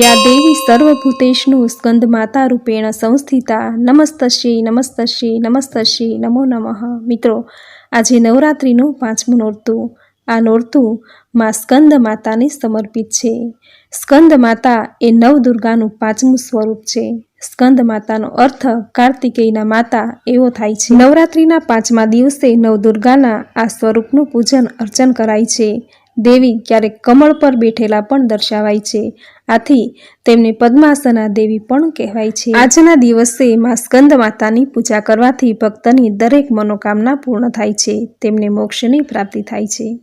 યા દેવી સર્વભૂતેશનું સ્કંદ માતા રૂપેણ સંસ્થિતા, નમસ્તશ્રી નમસ્તશ્રી નમસ્તશ્રી, નમો નમઃ. મિત્રો, આજે નવરાત્રિનું પાંચમું નોરતું. આ નોરતું માં સ્કંદ માતાને સમર્પિત છે. સ્કંદ માતા એ નવદુર્ગાનું પાંચમું સ્વરૂપ છે. સ્કંદ માતાનો અર્થ કાર્તિકેયના માતા એવો થાય છે. નવરાત્રિના પાંચમા દિવસે નવદુર્ગાના આ સ્વરૂપનું પૂજન અર્ચન કરાય છે. દેવી ક્યારેક કમળ પર બેઠેલા પણ દર્શાવાય છે. આથી તેમને પદ્માસના દેવી પણ કહેવાય છે. આજના દિવસે મા સ્કંદ માતાની પૂજા કરવાથી ભક્તની દરેક મનોકામના પૂર્ણ થાય છે. તેમને મોક્ષની પ્રાપ્તિ થાય છે.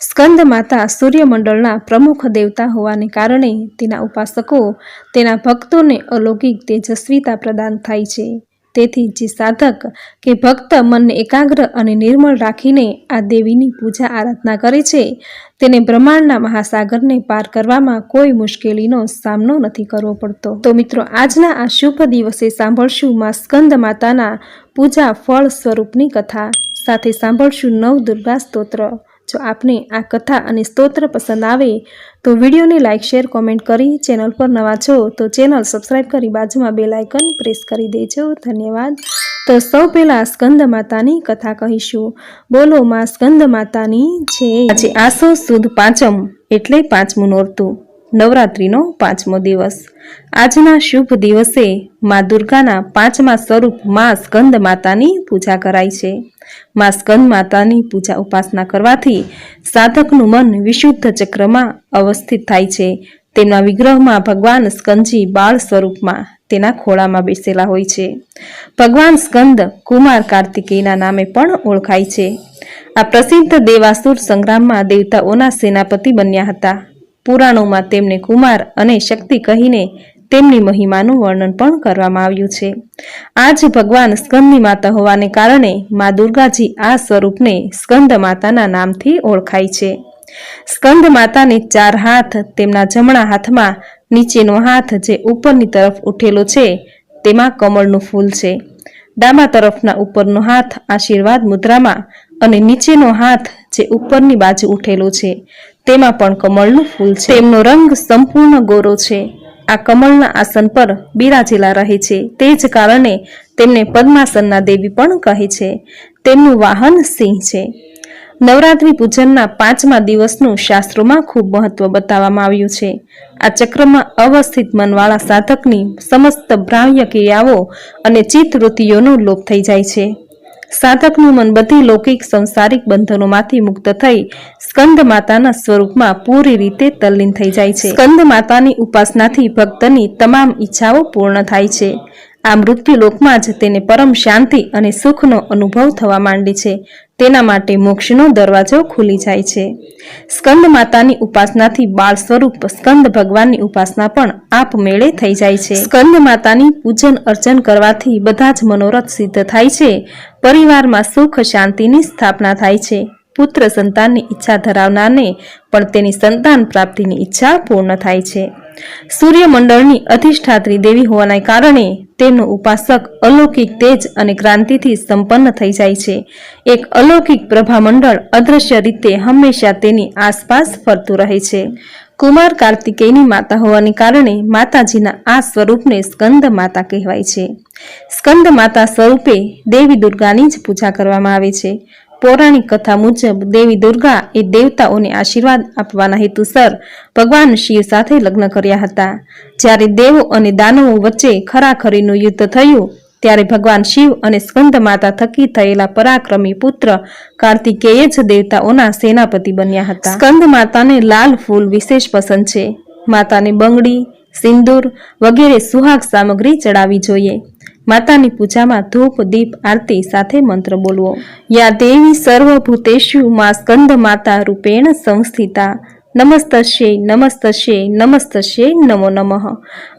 સ્કંદ માતા સૂર્યમંડળના પ્રમુખ દેવતા હોવાને કારણે તેના ઉપાસકો તેના ભક્તોને અલૌકિક તેજસ્વીતા પ્રદાન થાય છે. તેથી જે સાધક કે ભક્ત મનને એકાગ્ર અને નિર્મળ રાખીને આ દેવીની પૂજા આરાધના કરે છે. તેને બ્રહ્માંડના મહાસાગરને પાર કરવામાં કોઈ મુશ્કેલીનો સામનો નથી કરવો પડતો. તો મિત્રો, આજના આ શુભ દિવસે સાંભળશું માં સ્કંદ માતાના પૂજા ફળ સ્વરૂપની કથા. સાથે સાંભળશું નવ દુર્ગા સ્તોત્ર. જો આપને આ કથા અને સ્તોત્ર પસંદ આવે, તો વિડીયોને લાઇક, શેર, કોમેન્ટ કરી ચેનલ પર નવા છો, તો ચેનલ સબસ્ક્રાઈબ કરી બાજુમાં બે લાઇકન પ્રેસ કરી દેજો. ધન્યવાદ. તો સૌ પહેલાં સ્કંદ માતાની કથા કહીશું. બોલો માં સ્કંદ માતાની છે આજે આસો સુદ પાંચમ, એટલે પાંચમું નોરતું. નવરાત્રિનો પાંચમો દિવસ. આજના શુભ દિવસે મા દુર્ગાના પાંચમા સ્વરૂપ મા સ્કંદ માતાની પૂજા કરાય છે. મા સ્કંદ માતાની પૂજા ઉપાસના કરવાથી સાધકનું મન વિશુદ્ધ ચક્રમાં અવસ્થિત થાય છે. તેમના વિગ્રહમાં ભગવાન સ્કંદજી બાળ સ્વરૂપમાં તેના ખોળામાં બેસેલા હોય છે. ભગવાન સ્કંદ કુમાર કાર્તિકેયના નામે પણ ઓળખાય છે. આ પ્રસિદ્ધ દેવાસુર સંગ્રામમાં દેવતાઓના સેનાપતિ બન્યા હતા. પુરાણોમાં તેમને કુમાર અને શક્તિ કહીને તેમની મહિમાનું વર્ણન પણ કરવામાં આવ્યું છે. આજ ભગવાન સ્કંદની માતા હોવાને કારણે મા દુર્ગાજી આ સ્વરૂપને સ્કંદ માતાના નામથી ઓળખાય છે. સ્કંદ માતાને ચાર હાથ, તેમના જમણા હાથમાં નીચેનો હાથ જે ઉપરની તરફ ઉઠેલો છે, તેમાં કમળનું ફૂલ છે. ડાબા તરફના ઉપરનો હાથ આશીર્વાદ મુદ્રામાં અને નીચેનો હાથ જે ઉપરની બાજુ ઉઠેલો છે. તેમાં પણ કમળનું ફૂલ છે. તેમનો રંગ સંપૂર્ણ ગોરો છે. આ કમળના આસન પર બિરાજેલા રહે છે. તે જ કારણે તેમને પદ્માસનના દેવી પણ કહે છે. તેમનું વાહન સિંહ છે. નવરાત્રિ પૂજનના પાંચમા દિવસનું શાસ્ત્રોમાં ખૂબ મહત્વ બતાવવામાં આવ્યું છે. આ ચક્રમાં અવસ્થિત મનવાળા સાધકની સમસ્ત બ્રાહ્ય ક્રિયાઓ અને ચિત્તવૃત્તિઓનો લોપ થઈ જાય છે. સાધકનું મન બધી લૌકિક સંસારિક બંધનોમાંથી મુક્ત થઈ સ્કંદ માતાના સ્વરૂપમાં પૂરી રીતે તલ્લીન થઈ જાય છે. સ્કંદ માતાની ઉપાસનાથી ભક્તની તમામ ઈચ્છાઓ પૂર્ણ થાય છે. આ મૃત્યુલોકમાં જ તેને પરમ શાંતિ અને સુખનો અનુભવ થવા માંડે છે. તેના માટે મોક્ષનો દરવાજો ખુલી જાય છે. સ્કંદ માતાની ઉપાસનાથી બાળ સ્વરૂપ સ્કંદ ભગવાનની ઉપાસના પણ આપમેળે થઈ જાય છે. સ્કંદ માતાની પૂજન અર્ચન કરવાથી બધા જ મનોરથ સિદ્ધ થાય છે. પરિવારમાં સુખ શાંતિની સ્થાપના થાય છે. પુત્ર સંતાનની ઈચ્છા ધરાવનારને પણ તેની સંતાન પ્રાપ્તિની ઈચ્છા પૂર્ણ થાય છે. સૂર્યમંડળની અધિષ્ઠાત્રી દેવી હોવાના કારણે તેમનું ઉપાસક અલૌકિક તેજ અને ક્રાંતિથી સંપન્ન થઈ જાય છે. એક અલૌકિક પ્રભામંડળ અદ્રશ્ય રીતે હંમેશા તેની આસપાસ ફરતું રહે છે. કુમાર કાર્તિકેયની માતા હોવાને કારણે માતાજીના આ સ્વરૂપને સ્કંદ માતા કહેવાય છે. સ્કંદ માતા સ્વરૂપે દેવી દુર્ગાની જ પૂજા કરવામાં આવે છે. પૌરાણિક કથા મુજબ દેવી દુર્ગા એ દેવતાઓને આશીર્વાદ આપવાના હેતુસર ભગવાન શિવ સાથે લગ્ન કર્યા હતા. જ્યારે દેવો અને દાનવો વચ્ચે ખરાખરીનું યુદ્ધ થયું, ત્યારે ભગવાન શિવ અને સ્કંદ માતા થકી થયેલા પરાક્રમી પુત્ર કાર્તિકેય જ દેવતાઓના સેનાપતિ બન્યા હતા. સ્કંદ માતાને લાલ ફૂલ વિશેષ પસંદ છે. માતાને બંગડી, સિંદૂર વગેરે સુહાગ સામગ્રી ચડાવવી જોઈએ. માતાની પૂજામાં ધૂપ, દીપ, આરતી સાથે મંત્ર બોલવો. યા દેવી સર્વભૂતેશુ મા સ્કંદ માતા રૂપેણ સંસ્થિતા. નમસ્તસ્યે નમસ્તસ્યે નમસ્તસ્યે નમો નમઃ.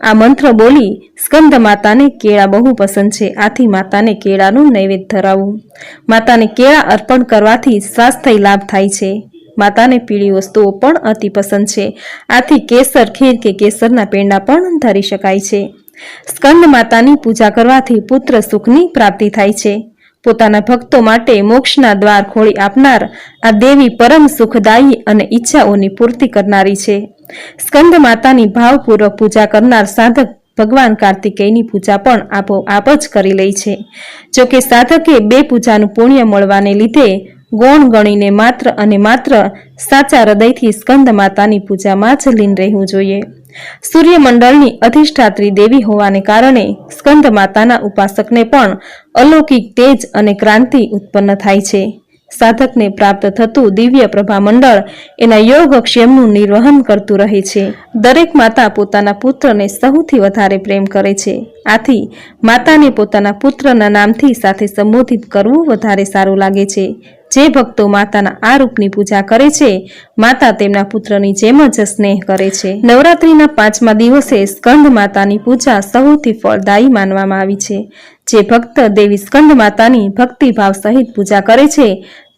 આ મંત્ર બોલી સ્કંદ માતાને કેળા બહુ પસંદ છે. આથી માતાને કેળાનું નૈવેદ્ય ધરાવવું માતાને કેળા અર્પણ કરવાથી સ્વાસ્થ્ય લાભ થાય છે. માતાને પીળી વસ્તુઓ પણ અતિ પસંદ છે. આથી કેસર, ખીર કે કેસરના પેંડા પણ ધરી શકાય છે. સ્કંદ માતાની પૂજા કરવાથી પુત્ર સુખની પ્રાપ્તિ થાય છે. પોતાના ભક્તો માટે મોક્ષના દ્વાર ખોલી આપનાર આ દેવી પરમ સુખદાયી અને ઈચ્છાઓની પૂર્તિ કરનારી છે. સ્કંદ માતાની ભાવપૂર્વક પૂજા કરનાર સાધક ભગવાન કાર્તિકેયની પૂજા પણ આપોઆપ જ કરી લે છે. જો કે સાધકે બે પૂજાનું પુણ્ય મળવાને લીધે ગૌણ ગણીને માત્ર અને માત્ર સાચા હૃદયથી સ્કંદ માતાની પૂજામાં જ લીન રહેવું જોઈએ. સૂર્યમંડળની અધિષ્ઠાત્રી દેવી હોવાને કારણે સ્કંદ માતાના ઉપાસકને પણ અલૌકિક તેજ અને ક્રાંતિ ઉત્પન્ન થાય છે. સાધકને પ્રાપ્ત થતું દિવ્ય પ્રભામંડળ એના યોગક્ષેમનું નિર્વહન કરતું રહે છે. દરેક માતા પોતાના પુત્રને સૌથી વધારે પ્રેમ કરે છે. આથી માતાને પોતાના પુત્રના નામથી સાથે સંબોધિત કરવું વધારે સારું લાગે છે. જે ભક્તો માતાના આ રૂપની પૂજા કરે છે, માતા તેમના પુત્રની જેમ જ સ્નેહ કરે છે. નવરાત્રિના પાંચમા દિવસે સ્કંદ માતાની પૂજા સૌથી ફળદાયી માનવામાં આવી છે. જે ભક્ત દેવી સ્કંદ માતાની ભક્તિભાવ સહિત પૂજા કરે છે,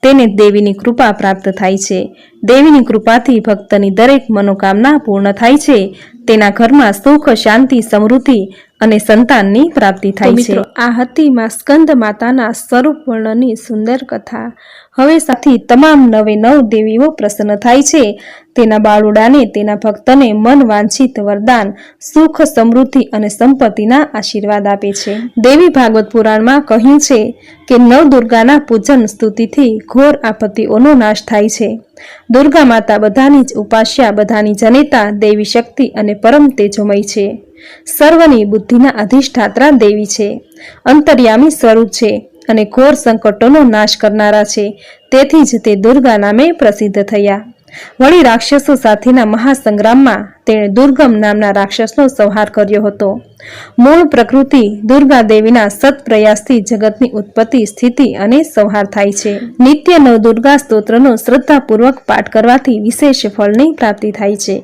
તેને દેવીની કૃપા પ્રાપ્ત થાય છે. દેવીની કૃપાથી ભક્તની દરેક મનોકામના પૂર્ણ થાય છે. તેના ઘરમાં સુખ, શાંતિ, સમૃદ્ધિ અને સંતાનની પ્રાપ્તિ થાય છે. આ હતી માં સ્કંદ માતાના સ્વરૂપ વર્ણનની સુંદર કથા. હવે સાથી, તમામ નવે નવ દેવીઓ પ્રસન્ન થાય છે. તેના બાળુડાને, તેના ભક્તને મન વાંછિત વરદાન, સુખ, સમૃદ્ધિ અને સંપત્તિના આશીર્વાદ આપે છે. દેવી ભાગવત પુરાણમાં કહ્યું છે કે નવ દુર્ગાના પૂજન સ્તુતિથી ઘોર આપત્તિઓનો નાશ થાય છે. દુર્ગા માતા બધાની જ ઉપાસ્યા, બધાની જનેતા દેવી શક્તિ અને પરમ તેજોમય છે. સર્વની બુદ્ધિના અધિષ્ઠાત્રા દેવી છે. અંતર્યામી સ્વરૂપ છે. અને ઘોર સંકટોનો નાશ કરનારા છે. તેથી જ તે દુર્ગા નામે પ્રસિદ્ધ થયા. વળી રાક્ષસો સાથેના મહાસંગ્રામમાં તેણે દુર્ગમ નામના રાક્ષસનો સંહાર કર્યો હતો. મૂળ પ્રકૃતિ દુર્ગા દેવીના સત પ્રયાસથી જગતની ઉત્પત્તિ, સ્થિતિ અને સંહાર થાય છે. નિત્ય નવ દુર્ગા સ્તોત્રનો શ્રદ્ધાપૂર્વક પાઠ કરવાથી વિશેષ ફળની પ્રાપ્તિ થાય છે.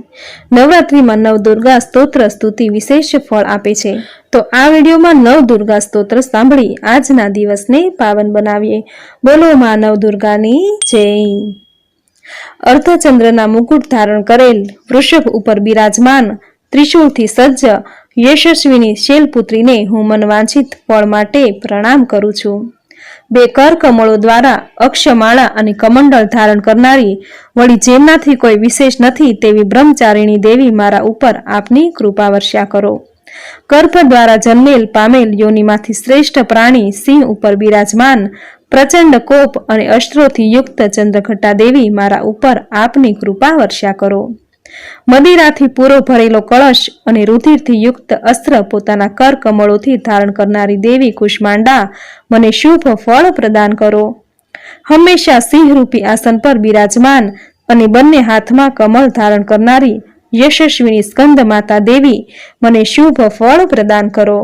નવરાત્રિમાં નવ દુર્ગા સ્તોત્ર સ્તુતિ વિશેષ ફળ આપે છે. તો આ વિડીયોમાં નવ દુર્ગા સ્તોત્ર સાંભળી આજના દિવસને પાવન બનાવીએ. બોલો માં નવ દુર્ગાની જય. અર્ધચંદ્રના મુકુટ ધારણ કરેલ વૃષભ ઉપર બિરાજમાન ત્રિશૂળથી સજ્જ યશસ્વીની શૈલપુત્રીને હું મનવાંછિત ફળ માટે પ્રણામ કરું છું. બે કર કમળો દ્વારા અક્ષમાળા અને કમંડળ ધારણ કરનારી વળી જેમનાથી કોઈ વિશેષ નથી તેવી બ્રહ્મચારિણી દેવી મારા ઉપર આપની કૃપા વર્ષા કરો. ગર્ભ દ્વારા જન્મેલ પામેલ યોનિમાંથી શ્રેષ્ઠ પ્રાણી સિંહ ઉપર બિરાજમાન પ્રચંડ કોપ અને અસ્ત્રોથી યુક્ત ચંદ્રઘટા દેવી મારા ઉપર આપની કૃપા વર્ષા કરો. મદિરાથી પૂરો ભરેલો કળશ અને રુધિરથી યુક્ત અસ્ત્ર પોતાના કર કમળોથી ધારણ કરનારી દેવી કુષ્માંડા મને શુભ ફળ પ્રદાન કરો. હંમેશા સિંહરૂપી આસન પર બિરાજમાન અને બંને હાથમાં કમળ ધારણ કરનારી યશસ્વીની સ્કંદ માતા દેવી મને શુભ ફળ પ્રદાન કરો.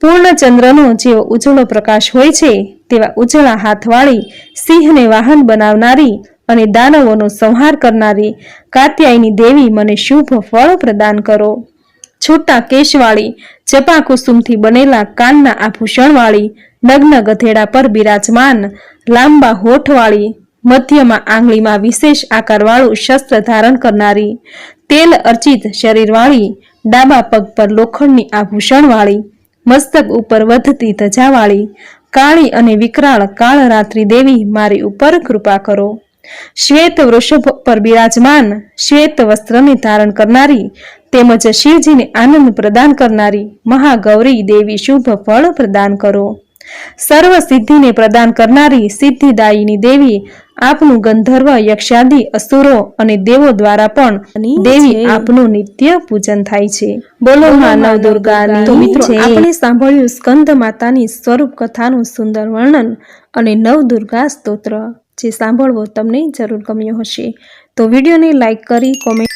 પૂર્ણ ચંદ્રનો જેવો ઉજળો પ્રકાશ હોય છે, તેવા ઉજળા હાથવાળી, સિંહને વાહન બનાવનારી અને દાનવોનો સંહાર કરનારી કાત્યાયની દેવી મને શુભ ફળ પ્રદાન કરો. છૂટા કેશવાળી જપા કુસુમથી બનેલા કાનના આભૂષણવાળી, નગ્ન ગધેડા પર બિરાજમાન, લાંબા હોઠવાળી, મધ્યમાં આંગળીમાં વિશેષ આકારવાળું શસ્ત્ર ધારણ કરનારી, તેલ અર્ચિત શરીરવાળી, ડાબા પગ પર લોખંડની આભૂષણવાળી મસ્તક ઉપર વધતી ધજાવાળી, કાળી અને વિકરાળ કાળ રાત્રિ દેવી મારી ઉપર કૃપા કરો. શ્વેત વૃષભ પર બિરાજમાન, શ્વેત વસ્ત્રને ધારણ કરનારી, તેમજ શિવજીને આનંદ પ્રદાન કરનારી મહાગૌરી દેવી શુભ ફળ પ્રદાન કરો. સર્વ સિદ્ધિને પ્રદાન કરનારી સિદ્ધિદાયીની દેવી આપનું ગંધર્વ યક્ષાદિ અસુરો અને દેવો દ્વારા પણ દેવી આપનું નિત્ય પૂજન થાય છે. બોલો માનવ દુર્ગાની તો મિત્રો આપણે સાંભળ્યું સ્કંદ માતાની સ્વરૂપ કથાનું સુંદર વર્ણન અને નવ દુર્ગા સ્તોત્ર. જે સાંભળવો તમને જરૂર ગમ્યો હશે. તો વિડીયોને લાઈક કરી કોમેન્ટ